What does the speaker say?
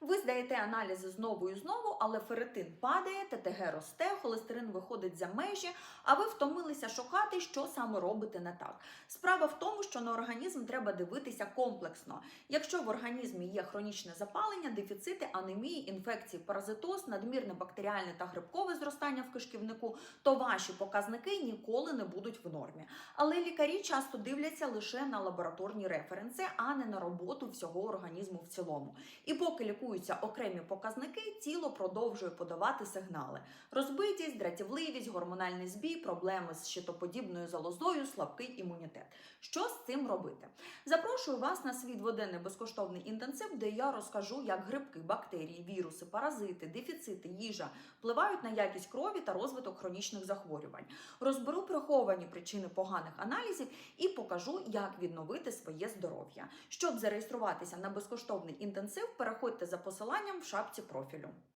Ви здаєте аналізи знову і знову, але ферритин падає, ТТГ росте, холестерин виходить за межі, а ви втомилися шукати, що саме робите не так. Справа в тому, що на організм треба дивитися комплексно. Якщо в організмі є хронічне запалення, дефіцити, анемії, інфекції, паразитоз, надмірне бактеріальне та грибкове зростання в кишківнику, то ваші показники ніколи не будуть в нормі. Але лікарі часто дивляться лише на лабораторні референси, а не на роботу всього організму в цілому. І поки лікуються окремі показники, тіло продовжує подавати сигнали: розбитість, дратівливість, гормональний збій, проблеми з щитоподібною залозою, слабкий імунітет. Що з цим робити? Запрошую вас на свій дводенний безкоштовний інтенсив, де я розкажу, як грибки, бактерії, віруси, паразити, дефіцити, їжа впливають на якість крові та розвиток хронічних захворювань. Розберу приховані причини поганих аналізів і покажу, як відновити своє здоров'я. Щоб зареєструватися на безкоштовний інтенсив, переходьте посиланням в шапці профілю.